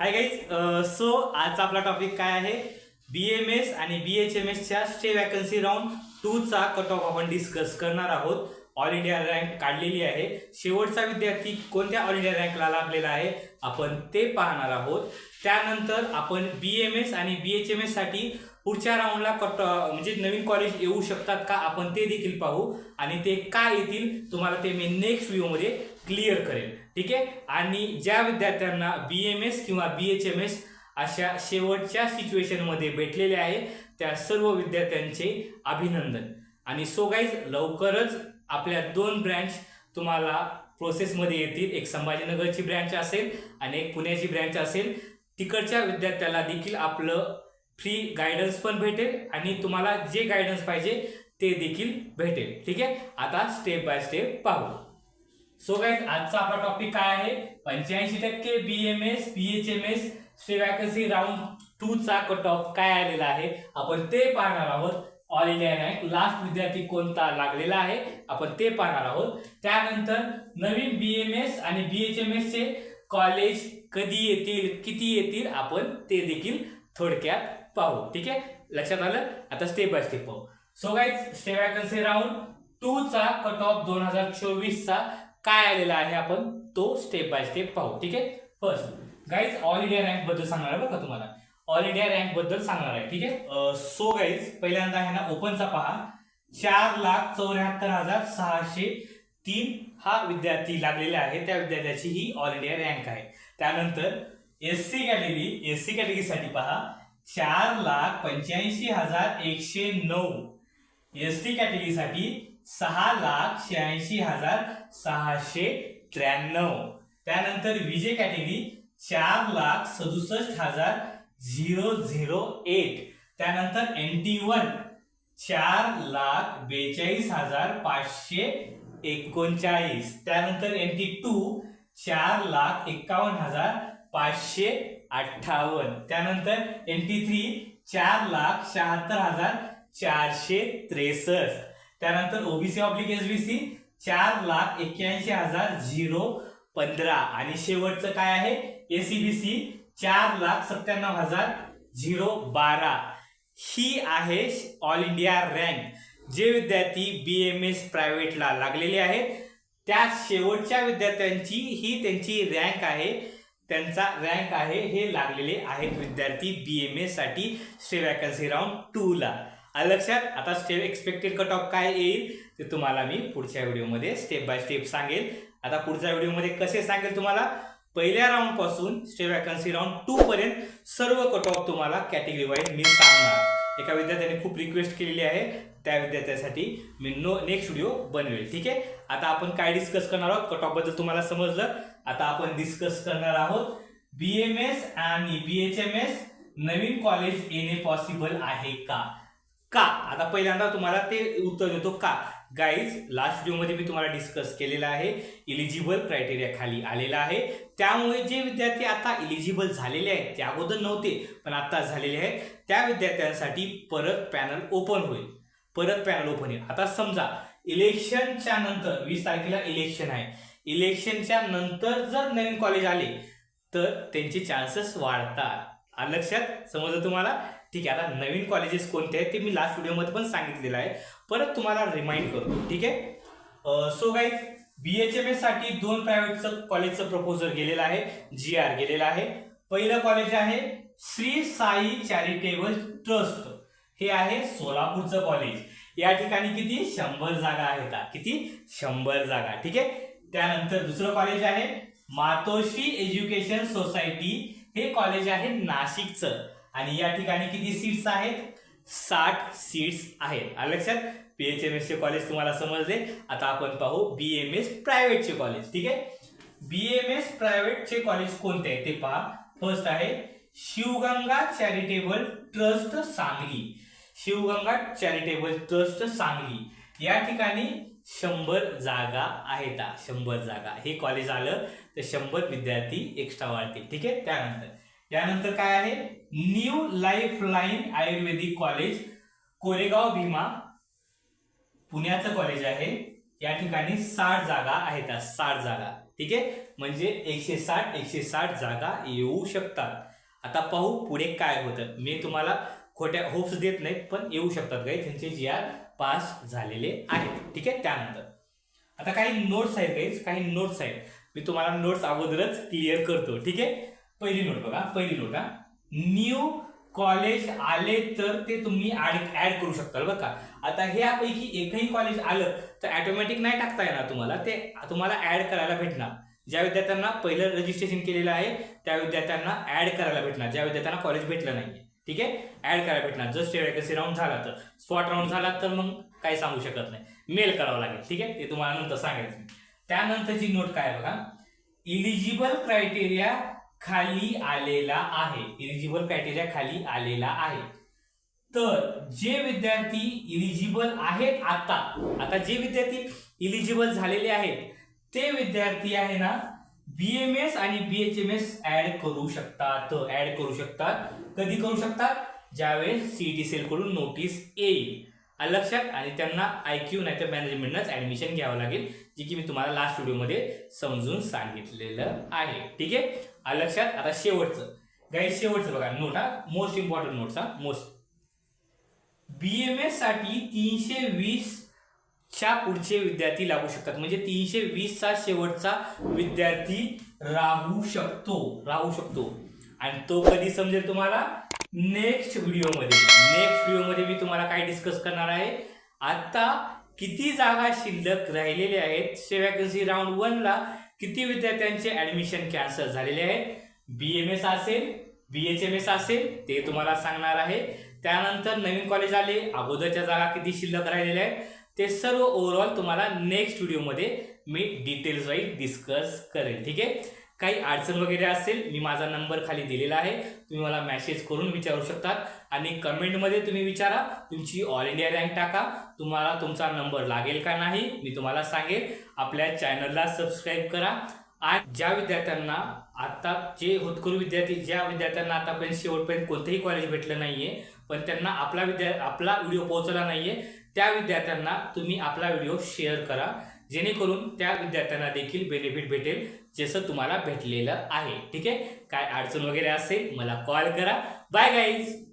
Hi guys so आजचा आपला topic काय आहे? बी एम एस आणि बी एच एम एसच्या स्टे वॅकन्सी राऊंड टूचा कट ऑफ आपण डिस्कस करणार आहोत. ऑल इंडिया रँक काढलेली आहे. शेवटचा विद्यार्थी कोणत्या ऑल इंडिया रँकला लाभलेला आहे? आपण ते पाहणार आहोत. त्यानंतर आपण बी एम एस आणि बी एच एम एससाठी पुढच्या राऊंडला कट म्हणजे नवीन कॉलेज येऊ शकतात का? आपण ते देखील पाहू. आणि ते काय येतील तुम्हाला ते मी नेक्स्ट व्हिडिओमध्ये क्लिअर करेल ठीक आहे? आणि ज्या विद्यार्थ्यांना बी एम एस किंवा बी एच एम एस अशा शेवटच्या सिच्युएशनमध्ये भेटलेले आहे त्या सर्व विद्यार्थ्यांचे अभिनंदन. आणि सो गाईज लवकरच आपल्या दोन ब्रँच तुम्हाला प्रोसेसमध्ये येतील. एक संभाजीनगरची ब्रँच असेल आणि एक पुण्याची ब्रँच असेल. तिकडच्या विद्यार्थ्याला देखील आपलं फ्री गायडन्स पण भेटेल आणि तुम्हाला जे गायडन्स पाहिजे ते देखील भेटेल. ठीक आहे? आता स्टेप बाय स्टेप पाहू. सो गाईज आजचा आपला टॉपिक काय आहे? पंच्याऐंशी टक्के B M S H M S vacancy round two चा कट ऑफ काय आलेला आहे? आपण ते पाहणार आहोत. ऑल इंडिया रँक लास्ट विद्यार्थी कोणता लागलेला आहे? आपण ते पाहणार आहोत. त्यानंतर नवीन बी एम एस आणि बी एच एम एस चे कॉलेज कधी येतील किती येतील आपण ते देखील थोडक्यात पाहू. ठीक आहे? लक्षात आलं? आता स्टेप बाय स्टेप पाहू. So guys stray vacancy round two चा कट ऑफ दोन हजार चोवीस चा. काय आलेला आहे आपण तो स्टेप बाय स्टेप पाहू ठीक आहे? फर्स्ट गाईज ऑल इंडिया रँकबद्दल सांगणार आहे बघा तुम्हाला? ऑल इंडिया रँकबद्दल सांगणार आहे ठीक आहे? सो गाईज पहिल्यांदा आहे ना ओपनचा पहा. चार लाख चौऱ्याहत्तर हजार सहाशे तीन हा विद्यार्थी लागलेला आहे त्या विद्यार्थ्याची ही ऑल इंडिया रँक आहे. त्यानंतर S C category S C कॅटेगरीसाठी पहा. चार लाख पंच्याऐंशी हजार एकशे नऊ. एस टी कॅटेगरीसाठी सहा लाख शहाऐंशी हजार सहाशे त्र्याण्णव. त्यानंतर विजय कॅटेगरी चार लाख सदुसष्ट हजार झिरो झिरो एट. त्यानंतर एन टी वन चार लाख बेचाळीस हजार पाचशे एकोणचाळीस. त्यानंतर एन टी टू चार लाख एकावन्न हजार पाचशे अठ्ठावन्न. त्यानंतर एन टी थ्री चार लाख शहात्तर हजार चारशे त्रेसष्ट. त्यानंतर ओबीसी ऑब्लिक एसबीसी चार लाख एक्क्याऐंशी हजार झिरो पंधरा. आणि शेवटचं काय आहे? एसीबीसी चार लाख सत्त्याण्णव हजार झिरो बारा. ही आहे ऑल इंडिया रँक जे विद्यार्थी बी एम एस प्रायव्हेटला लागलेले आहेत त्या शेवटच्या विद्यार्थ्यांची ही त्यांची रँक आहे. त्यांचा रँक आहे हे लागलेले आहेत विद्यार्थी बी एम एससाठी स्टे वॅकन्सी राऊंड टूला ला. लक्षात? आता स्टेप एक्सपेक्टेड कट ऑफ काय येईल? ते तुम्हाला मी पुढच्या व्हिडिओमध्ये स्टेप बाय स्टेप सांगेल. आता पुढच्या व्हिडिओमध्ये कसे सांगेल तुम्हाला? पहिल्या राऊंडपासून स्टेप वॅकन्सी राऊंड टू पर्यंत सर्व कट ऑफ तुम्हाला कॅटेगरी वाईज मी सांगणार. एका विद्यार्थ्याने खूप रिक्वेस्ट केलेली आहे. त्या विद्यार्थ्यासाठी मी नो नेक्स्ट व्हिडिओ बनवेल. ठीक आहे? आता आपण काय डिस्कस करणार आहोत? कट ऑफबद्दल तुम्हाला समजलं. आता आपण डिस्कस करणार आहोत. बी एम एस आणि बी एच एम एस नवीन कॉलेज येणे पॉसिबल आहे का? का? आता पहिल्यांदा तुम्हाला ते उत्तर देतो का? गाईज लास्ट व्हिडिओमध्ये मी तुम्हाला डिस्कस केलेलं आहे इलिजिबल क्रायटेरिया खाली आलेला आहे. त्यामुळे जे विद्यार्थी आता इलिजिबल झालेले आहेत ते अगोदर नव्हते पण आता झालेले आहेत. त्या विद्यार्थ्यांसाठी परत पॅनल ओपन होईल. परत पॅनल ओपन होईल. आता समजा इलेक्शनच्या नंतर वीस तारखेला इलेक्शन आहे. इलेक्शनच्या नंतर जर नवीन कॉलेज आले तर त्यांचे चान्सेस वाढतात. लक्षात? समजलं तुम्हाला? ठीक आहे आता नवीन कॉलेजेस कोणते आहेत ते मी लास्ट व्हिडिओमध्ये पण सांगितलेलं आहे. परत तुम्हाला रिमाइंड करतो ठीक आहे? So guys B H M एससाठी दोन प्रायव्हेटचं कॉलेजचं प्रपोजल गेलेलं आहे जी आर गेलेलं आहे. पहिलं कॉलेज आहे श्री साई चॅरिटेबल ट्रस्ट हे आहे सोलापूरचं कॉलेज या ठिकाणी किती? शंभर जागा आहेत. किती? शंभर जागा ठीक आहे? त्यानंतर दुसरं कॉलेज आहे मातोश्री एज्युकेशन सोसायटी हे कॉलेज आहे नाशिकचं. आणि या ठिकाणी किती सीट्स आहेत? साठ सीट्स आहेत. आलं लक्षात? बी एच एम एसचे कॉलेज तुम्हाला समजले. आता आपण पाहू बी एम एस प्रायव्हेटचे कॉलेज ठीक आहे? बी एम एस प्रायव्हेटचे कॉलेज कोणते आहे ते पहा. फर्स्ट आहे Shivganga charitable trust Sangli. Shivganga charitable trust Sangli. या ठिकाणी शंभर जागा आहेत शंभर जागा. हे कॉलेज आलं तर शंभर विद्यार्थी एक्स्ट्रा वाढतील. ठीक आहे? त्यानंतर. यानंतर काय आहे? New life line ayurvedic college Koregaon Bhima पुण्याचं कॉलेज आहे. या ठिकाणी साठ जागा आहेत साठ जागा. ठीक आहे? म्हणजे एकशे साठ एकशे साठ जागा येऊ शकतात. आता पाहू पुढे काय होतं. मी तुम्हाला खोट्या होप्स देत नाहीत पण येऊ शकतात. काही त्यांचे जी आर पास झालेले आहेत. ठीक आहे? त्यानंतर. आता काही नोट्स आहेत काहीच काही नोट्स आहेत. मी तुम्हाला नोट्स अगोदरच क्लिअर करतो. ठीक आहे? पहिली नोट बघा पहिली नोट हा. न्यू कॉलेज आले तर ते तुम्ही ऍड ऍड करू शकता बरं का? आता ह्यापैकी एकही कॉलेज आलं तर ॲटोमॅटिक नाही टाकता येणार तुम्हाला. ते तुम्हाला ऍड करायला भेटणार. ज्या विद्यार्थ्यांना पहिलं रजिस्ट्रेशन केलेलं आहे त्या विद्यार्थ्यांना ऍड करायला भेटणार. ज्या विद्यार्थ्यांना कॉलेज भेटलं नाही ठीक आहे? ऍड करायला भेटणार. जस्ट वॅकन्सी राऊंड झाला तर. स्पॉट राऊंड झाला तर मग काही सांगू शकत नाही. मेल करावं लागेल ठीक आहे? ते तुम्हाला नंतर सांगायचं त्यानंतरची नोट काय आहे बघा? इलिजिबल क्रायटेरिया खाली आलेला आहे. इलिजिबल क्रायटेरिया खाली आलेला आहे. तर जे विद्यार्थी इलिजिबल आहेत आता आता जे विद्यार्थी इलिजिबल झालेले आहेत ते विद्यार्थी आहे ना बी एम एस आणि B H M S add करू शकतात ऍड करू शकतात. कधी करू शकतात? ज्यावेळेस सीईटी सेल कडून नोटीस येईल. लक्षात? आणि त्यांना आय क्यू नाही तर मॅनेजमेंटनंच ऍडमिशन घ्यावं लागेल जे की मी तुम्हाला लास्ट व्हिडिओमध्ये समजून सांगितलेलं आहे. ठीक आहे? आलं लक्षात? आता शेवटचं. गाईड शेवटचं बघा. नोट हा. मोस्ट इम्पॉर्टंट नोट्स हा. मोस्ट बी एम एससाठी तीनशे वीस च्या पुढचे विद्यार्थी लागू शकतात. म्हणजे तीनशे वीसचा शेवटचा विद्यार्थी राहू शकतो. राहू शकतो. आणि तो कधी समजेल तुम्हाला? नेक्स्ट व्हिडिओमध्ये नेक्स्ट व्हिडिओमध्ये मी तुम्हाला काय डिस्कस करणार आहे? आता किती जागा शिल्लक राहिलेल्या आहेत? से वॅकन्सी राऊंड वनला किती विद्यार्थ्यांचे ऍडमिशन कॅन्सल झालेले आहेत? बी एम एस असेल बी एच एम एस असेल ते तुम्हाला सांगणार आहे. त्यानंतर नवीन कॉलेज आले अगोदरच्या जागा किती शिल्लक राहिलेल्या आहेत? ते सर्व ओव्हरऑल तुम्हाला नेक्स्ट व्हिडिओमध्ये मी डिटेल्स वाईज डिस्कस करेन ठीक आहे? काही अडचण वगैरे असेल मी माझा नंबर खाली दिलेला आहे. तुम्ही मला मेसेज करून विचारू शकता आणि कमेंटमध्ये तुम्ही विचारा तुमची ऑल इंडिया रँक टाका. तुम्हाला तुमचा नंबर लागेल का नाही मी तुम्हाला सांगेल आपल्या चॅनलला सबस्क्राईब करा. आणि ज्या विद्यार्थ्यांना आता जे होतकरू विद्यार्थी ज्या विद्यार्थ्यांना आतापर्यंत शेवटपर्यंत कोणतंही कॉलेज भेटलं नाहीये पण त्यांना आपला विद्या आपला व्हिडिओ पोहोचला नाहीये त्या विद्यार्थ्यांना तुम्ही आपला व्हिडिओ शेअर करा. जेणेकरून त्या विद्यार्थ्यांना देखील बेनिफिट भेटेल जसं तुम्हाला भेटलेलं आहे. ठीक आहे? काय अडचण वगैरे असेल मला कॉल करा. Bye guys